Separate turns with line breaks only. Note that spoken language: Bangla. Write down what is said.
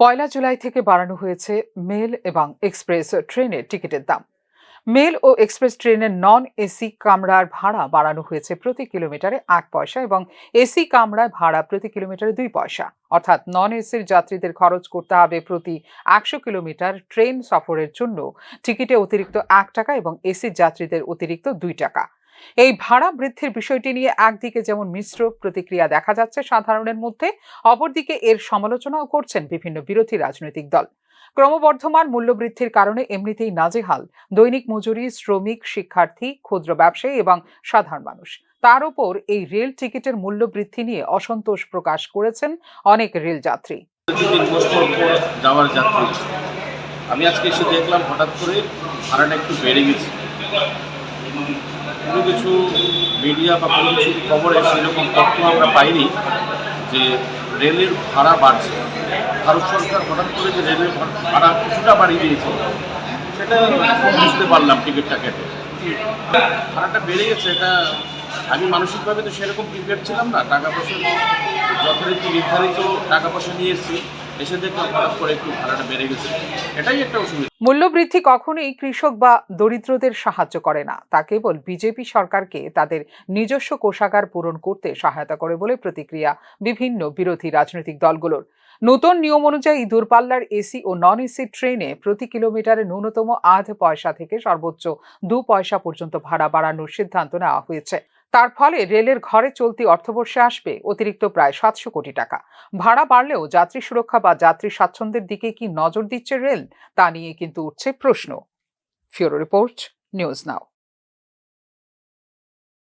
পয়লা জুলাই থেকে বাড়ানো হয়েছে মেল এবং এক্সপ্রেস ট্রেনের টিকিটের দাম। মেল ও এক্সপ্রেস ট্রেনের নন এসি কামরার ভাড়া বাড়ানো হয়েছে প্রতি কিলোমিটারে এক পয়সা এবং এসি কামরায় ভাড়া প্রতি কিলোমিটারে দুই পয়সা। অর্থাৎ নন এসির যাত্রীদের খরচ করতে হবে প্রতি একশো কিলোমিটার ট্রেন সফরের জন্য। টিকিটে অতিরিক্ত এক টাকা এবং এসির যাত্রীদের অতিরিক্ত দুই টাকা। এই ভাড়া বৃদ্ধির বিষয়টি নিয়ে একদিকে যেমন মিশ্র প্রতিক্রিয়া দেখা যাচ্ছে সাধারণের মধ্যে, অপরদিকে এর সমালোচনাও করছেন বিভিন্ন বিরোধী রাজনৈতিক দল। ক্রমবর্ধমান মূল্যবৃদ্ধির কারণে এমনিতেই নাজেহাল। দৈনিক মজুরি, শ্রমিক, শিক্ষার্থী, ক্ষুদ্র ব্যবসায়ী এবং সাধারণ মানুষ। তার উপর এই রেল টিকিটের মূল্য বৃদ্ধি নিয়ে অসন্তোষ প্রকাশ করেছেন অনেক রেল যাত্রী।
যাওয়ার যাত্রী। আমি আজকে এসে দেখলাম হঠাৎ করে ভাড়াটা একটু বেড়ে গেছে। কোনো কিছু মিডিয়া বা কোনো কিছু খবরে সেরকম তথ্য আমরা পাইনি যে রেলের ভাড়া বাড়ছে। ভারত সরকার হঠাৎ করে যে রেলের ভাড়া কিছুটা বাড়িয়ে দিয়েছে, সেটা বুঝতে পারলাম টিকিটটা কেটে। ভাড়াটা বেড়ে গেছে, এটা আমি মানসিকভাবে তো সেরকম প্রিপেয়ার ছিলাম না। টাকা পয়সা যথারীতি নির্ধারিত টাকা পয়সা নিয়ে এসেছি।
মূল্যবৃদ্ধি কখনোই কৃষক বা দরিদ্রদের সাহায্য করে না। তা কেবল বিজেপি সরকারকে তাদের নিজস্ব কোষাগার পূরণ করতে সহায়তা করে বলে প্রতিক্রিয়া বিভিন্ন বিরোধী রাজনৈতিক দলগুলোর। নতুন নিয়ম অনুযায়ী দূরপাল্লার এসি ও নন এসি ট্রেনে প্রতি কিলোমিটারে ন্যূনতম আধ পয়সা থেকে সর্বোচ্চ দু পয়সা পর্যন্ত ভাড়া বাড়ানোর সিদ্ধান্ত নেওয়া হয়েছে। তার ফলে রেলের ঘরে চলতি অর্থবর্ষে আসবে অতিরিক্ত প্রায় সাতশো কোটি টাকা। ভাড়া বাড়লেও যাত্রী সুরক্ষা বা যাত্রী স্বাচ্ছন্দ্যের দিকে কি নজর দিচ্ছে রেল, তা নিয়ে কিন্তু উঠছে প্রশ্ন। ফিওরো রিপোর্ট, নিউজ নাও।